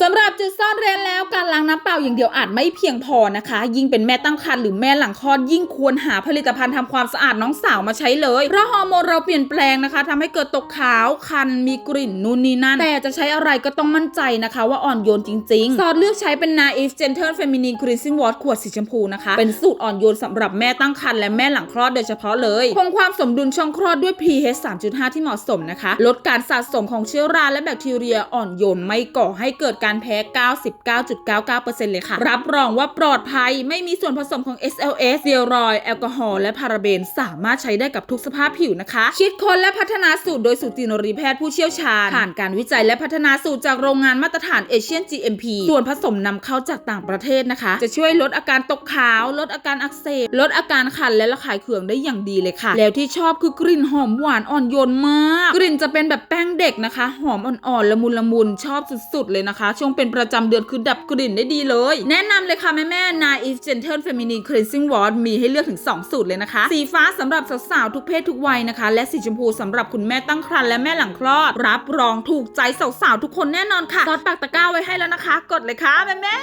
สำหรับจุดซ่อนเร้นแล้วการล้างน้ำเปล่าอย่างเดียวอาจไม่เพียงพอนะคะ ยิ่งเป็นแม่ตั้งครรภ์หรือแม่หลังคลอดยิ่งควรหาผลิตภัณฑ์ทำความสะอาดน้องสาวมาใช้เลยเพราะฮอร์โมนเราเปลี่ยนแปลงนะคะทำให้เกิดตกขาวคันมีกลิ่นนู่นนี่นั่น แต่จะใช้อะไรก็ต้องมั่นใจนะคะ ว่าอ่อนโยนจริงๆซอสเลือกใช้เป็น Naif Gentle Feminine Cleansing Wash ขวดสีชมพูนะคะ เป็นสูตรอ่อนโยนสำหรับแม่ตั้งครรภ์และแม่หลังคลอดโดยเฉพาะเลยคงความสมดุลช่องคลอดด้วย pH 3.5 ที่เหมาะสมนะคะ ลดการสะสมของเชื้อราและแบคทีเรียอ่อนโยนไม่ก่อให้เกิดการแพ้ 99.99%เลยค่ะ รับรองว่าปลอดภัยไม่มีส่วนผสมของ SLS เซียรอยด์แอลกอฮอล์และพาราเบน สามารถใช้ได้กับทุกสภาพผิวนะคะ คิดค้นและพัฒนาสูตรโดยสูตินรีแพทย์ผู้เชี่ยวชาญ ผ่านการวิจัยและพัฒนาสูตรจากโรงงานมาตรฐานเอเชียน GMP ส่วนผสมนำเข้าจากต่างประเทศนะคะ จะช่วยลดอาการตกขาว ลดอาการอักเสบ ลดอาการคันและระคายเคืองได้อย่างดีเลยค่ะ แล้วที่ชอบคือกลิ่นหอมหวานอ่อนโยนมาก กลิ่นจะเป็นแบบแป้งเด็กนะคะ หอมอ่อนๆละมุนละมุนชอบสุดๆเลยนะคะช่วงเป็นประจำเดือนคือดับกลิ่นได้ดีเลย แนะนำเลยค่ะแม่แม่ๆ Naif Gentle Feminine Cleansing Wash มีให้เลือกถึง 2 สูตรเลยนะคะ สีฟ้าสำหรับสาวๆทุกเพศทุกวัยนะคะ และสีชมพูสำหรับคุณแม่ตั้งครรภ์และแม่หลังคลอด รับรองถูกใจสาวๆทุกคนแน่นอนค่ะซอสปากตะกร้าไว้ให้แล้วนะคะ กดเลยค่ะแม่แม่